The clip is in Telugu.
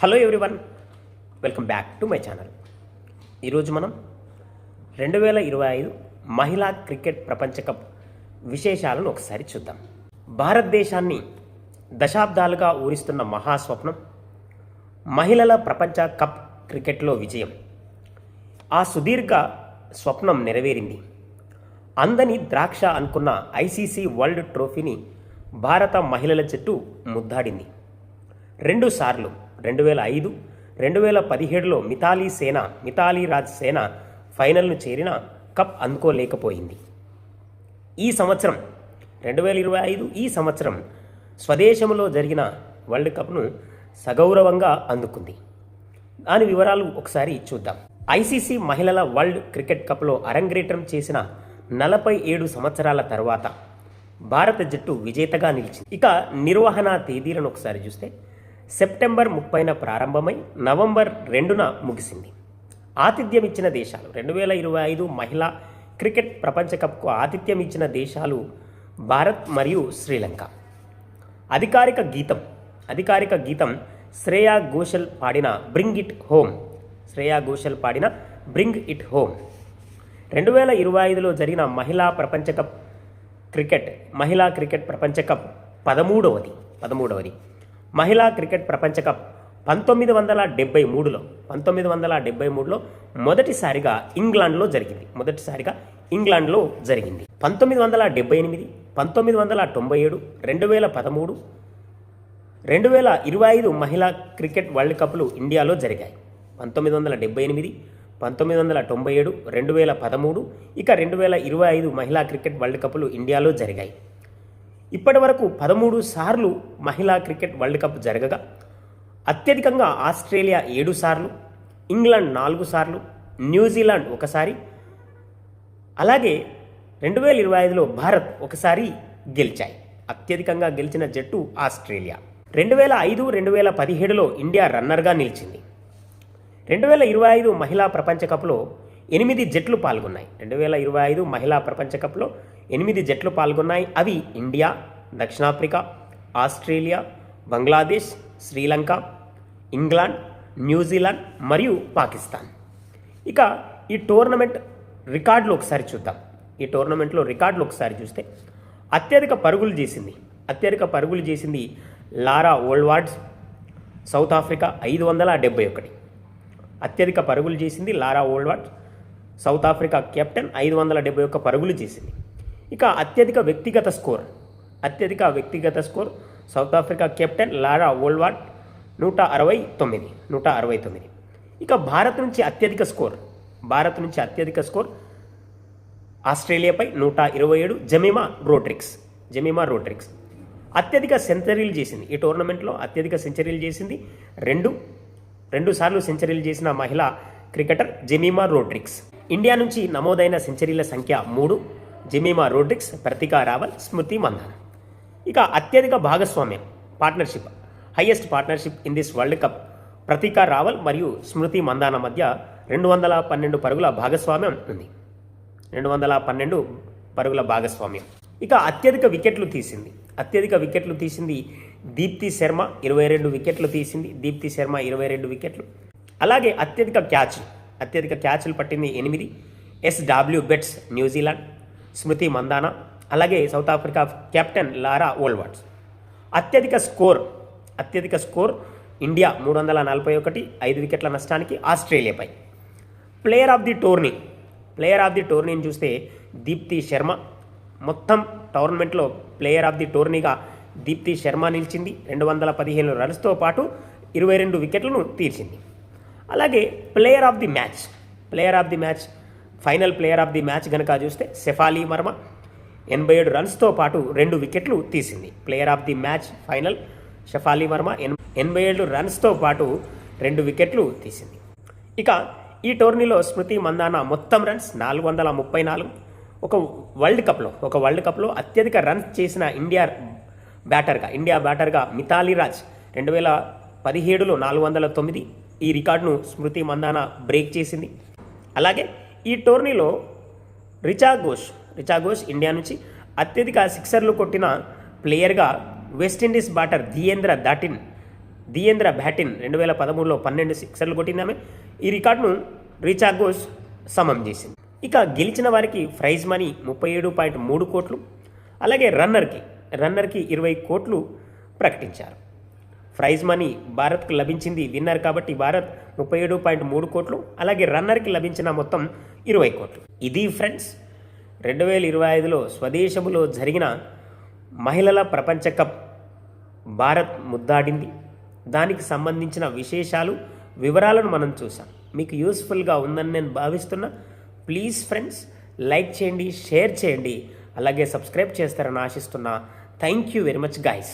Hello everyone welcome back to my channel. ఈరోజు మనం రెండు వేల ఇరవై ఐదు మహిళా క్రికెట్ ప్రపంచ కప్ విశేషాలను ఒకసారి చూద్దాం. భారతదేశాన్ని దశాబ్దాలుగా ఊరిస్తున్న మహాస్వప్నం మహిళల ప్రపంచ కప్ క్రికెట్లో విజయం. ఆ సుదీర్ఘ స్వప్నం నెరవేరింది. అందని ద్రాక్ష అనుకున్న ఐసీసీ వరల్డ్ ట్రోఫీని భారత మహిళల జట్టు ముద్దాడింది. రెండు సార్లు రెండు వేల ఐదు రెండు వేల పదిహేడులో మితాలీ సేన మితాలీ రాజ్ సేన ఫైనల్ను చేరిన కప్ అందుకోలేకపోయింది. ఈ సంవత్సరం రెండు వేల ఇరవై ఐదు ఈ సంవత్సరం స్వదేశంలో జరిగిన వరల్డ్ కప్ను సగౌరవంగా అందుకుంది. దాని వివరాలు ఒకసారి చూద్దాం. ఐసీసీ మహిళల వరల్డ్ క్రికెట్ కప్లో అరంగేట్రం చేసిన నలభై ఏడు సంవత్సరాల తర్వాత భారత జట్టు విజేతగా నిలిచింది. ఇక నిర్వహణ తేదీలను ఒకసారి చూస్తే సెప్టెంబర్ ముప్పైన ప్రారంభమై నవంబర్ రెండున ముగిసింది. ఆతిథ్యం ఇచ్చిన దేశాలు రెండు వేల ఇరవై ఐదు మహిళా క్రికెట్ ప్రపంచ కప్కు ఆతిథ్యం ఇచ్చిన దేశాలు భారత్ మరియు శ్రీలంక. అధికారిక గీతం అధికారిక గీతం శ్రేయా ఘోషల్ పాడిన bring it home Shreya Ghoshal పాడిన బ్రింగ్ ఇట్ హోమ్. రెండు వేల ఇరవై ఐదులో జరిగిన మహిళా ప్రపంచ కప్ క్రికెట్ మహిళా క్రికెట్ ప్రపంచ కప్ పదమూడవది పదమూడవది. మహిళా క్రికెట్ ప్రపంచ కప్ పంతొమ్మిది వందల డెబ్బై మూడులో పంతొమ్మిది వందల డెబ్బై మూడులో మొదటిసారిగా ఇంగ్లాండ్లో జరిగింది. మొదటిసారిగా ఇంగ్లాండ్లో జరిగింది. పంతొమ్మిది వందల డెబ్బై ఎనిమిది పంతొమ్మిది వందల తొంభై ఏడు రెండు వేల పదమూడు రెండు వేల ఇరవై ఐదు మహిళా క్రికెట్ వరల్డ్ కప్లు ఇండియాలో జరిగాయి. పంతొమ్మిది వందల డెబ్బై ఎనిమిది పంతొమ్మిది వందల తొంభై ఏడు రెండు వేల పదమూడు ఇక రెండు వేల ఇరవై ఐదు మహిళా క్రికెట్ వరల్డ్ కప్లు ఇండియాలో జరిగాయి. ఇప్పటి వరకు పదమూడు సార్లు మహిళా క్రికెట్ వరల్డ్ కప్ జరగగా అత్యధికంగా ఆస్ట్రేలియా ఏడు సార్లు ఇంగ్లాండ్ నాలుగు సార్లు న్యూజిలాండ్ ఒకసారి అలాగే రెండు వేల ఇరవై ఐదులో భారత్ ఒకసారి గెలిచాయి. అత్యధికంగా గెలిచిన జట్టు ఆస్ట్రేలియా. రెండు వేల ఐదు రెండు వేల పదిహేడులో ఇండియా రన్నర్గా నిలిచింది. రెండు వేల ఇరవై ఐదు మహిళా ప్రపంచ కప్లో ఎనిమిది జట్లు పాల్గొన్నాయి. రెండు వేల ఇరవై ఐదు మహిళా ప్రపంచ కప్లో ఎనిమిది జట్లు పాల్గొన్నాయి. అవి ఇండియా దక్షిణాఫ్రికా Australia Bangladesh Sri Lanka England New Zealand మరియు పాకిస్తాన్. ఇక ఈ టోర్నమెంట్ రికార్డులు ఒకసారి చూద్దాం. ఈ టోర్నమెంట్లో రికార్డులు ఒకసారి చూస్తే అత్యధిక పరుగులు చేసింది. అత్యధిక పరుగులు చేసింది లారా ఓల్వార్డ్స్ సౌత్ ఆఫ్రికా ఐదు వందల డెబ్బై ఒకటి. అత్యధిక పరుగులు చేసింది Laura Wolvaardt South Africa captain ఐదు వందల డెబ్బై ఒక్క పరుగులు చేసింది. ఇక అత్యధిక వ్యక్తిగత స్కోర్ అత్యధిక వ్యక్తిగత score South Africa captain Laura Wolvaardt నూట అరవై తొమ్మిది నూట అరవై తొమ్మిది. ఇక భారత్ నుంచి అత్యధిక స్కోర్ భారత్ నుంచి అత్యధిక స్కోర్ ఆస్ట్రేలియాపై నూట ఇరవై ఏడు జమీమా రోడ్రిక్స్ జమీమా రోడ్రిక్స్. అత్యధిక సెంచరీలు చేసింది ఈ టోర్నమెంట్లో అత్యధిక సెంచరీలు చేసింది రెండు రెండు సార్లు సెంచరీలు చేసిన మహిళ క్రికెటర్ జెమీమా రోడ్రిక్స్. ఇండియా నుంచి నమోదైన సెంచరీల సంఖ్య మూడు జెమీమా రోడ్రిక్స్ ప్రతికా రావల్ స్మృతి మందాన. ఇక అత్యధిక భాగస్వామ్యం partnership highest partnership in this world cup Pratika Rawal మరియు స్మృతి మందాన మధ్య రెండు వందల పన్నెండు పరుగుల భాగస్వామ్యం ఉంది. రెండు వందల పన్నెండు పరుగుల భాగస్వామ్యం. ఇక అత్యధిక వికెట్లు తీసింది. అత్యధిక వికెట్లు తీసింది దీప్తి శర్మ ఇరవై రెండు వికెట్లు తీసింది. దీప్తి శర్మ ఇరవై రెండు వికెట్లు. అలాగే అత్యధిక క్యాచ్ అత్యధిక క్యాచ్లు పట్టింది ఎనిమిది. S W Bates New Zealand Smriti Mandhana అలాగే South Africa captain Laura Wolvaardts అత్యధిక స్కోర్ అత్యధిక స్కోర్ ఇండియా మూడు వందల నలభై ఒకటి ఐదు వికెట్ల నష్టానికి ఆస్ట్రేలియాపై. Player of the tourney player of the టోర్నీని చూస్తే దీప్తి శర్మ. మొత్తం టోర్నమెంట్లో ప్లేయర్ ఆఫ్ ది టోర్నీగా దీప్తి శర్మ నిలిచింది. రెండు వందల పదిహేను రన్స్తో పాటు ఇరవై రెండు వికెట్లను తీర్చింది. అలాగే player of the match player of the match final player of the match కనుక చూస్తే సెఫాలీ వర్మ ఎనభై ఏడు రన్స్తో పాటు రెండు వికెట్లు తీసింది. Player of the match final Shafali Verma ఎన్ ఎనభై ఏడు రన్స్తో పాటు రెండు వికెట్లు తీసింది. ఇక ఈ టోర్నీలో స్మృతి మందాన మొత్తం రన్స్ నాలుగు వందల ముప్పై నాలుగు. ఒక వరల్డ్ కప్లో ఒక వరల్డ్ కప్లో అత్యధిక రన్స్ చేసిన ఇండియా బ్యాటర్గా ఇండియా బ్యాటర్గా మితాలీ రాజ్ రెండు వేల పదిహేడులో నాలుగు వందల తొమ్మిది ఈ రికార్డును స్మృతి మందాన బ్రేక్ చేసింది. అలాగే ఈ టోర్నీలో రిచా ఘోష్ రిచా ఘోష్ ఇండియా నుంచి అత్యధిక సిక్సర్లు కొట్టిన ప్లేయర్గా వెస్టిండీస్ బ్యాటర్ దియేంద్ర దాటిన్ దియేంద్ర బ్యాటిన్ రెండు వేల పదమూడులో పన్నెండు సిక్సర్లు కొట్టింది ఆమె. ఈ రికార్డును రిచా ఘోష్ సమం చేసింది. ఇక గెలిచిన వారికి ప్రైజ్ మనీ ముప్పై ఏడు పాయింట్ మూడు కోట్లు. అలాగే రన్నర్కి రన్నర్కి ఇరవై కోట్లు ప్రకటించారు. ప్రైజ్ మనీ భారత్కు లభించింది విన్నర్ కాబట్టి భారత్ ముప్పై ఏడు పాయింట్ మూడు కోట్లు అలాగే రన్నర్కి లభించిన మొత్తం ఇరవై కోట్లు. ఇది ఫ్రెండ్స్ రెండు వేల ఇరవై ఐదులో స్వదేశములో జరిగిన మహిళల ప్రపంచ కప్ భారత్ ముద్దాడింది. దానికి సంబంధించిన విశేషాలు వివరాలను మనం చూసాం మీకు యూస్ఫుల్గా ఉందని నేను భావిస్తున్నా. ప్లీజ్ ఫ్రెండ్స్ లైక్ చేయండి షేర్ చేయండి అలాగే సబ్స్క్రైబ్ చేస్తారని ఆశిస్తున్నా. Thank you very much guys.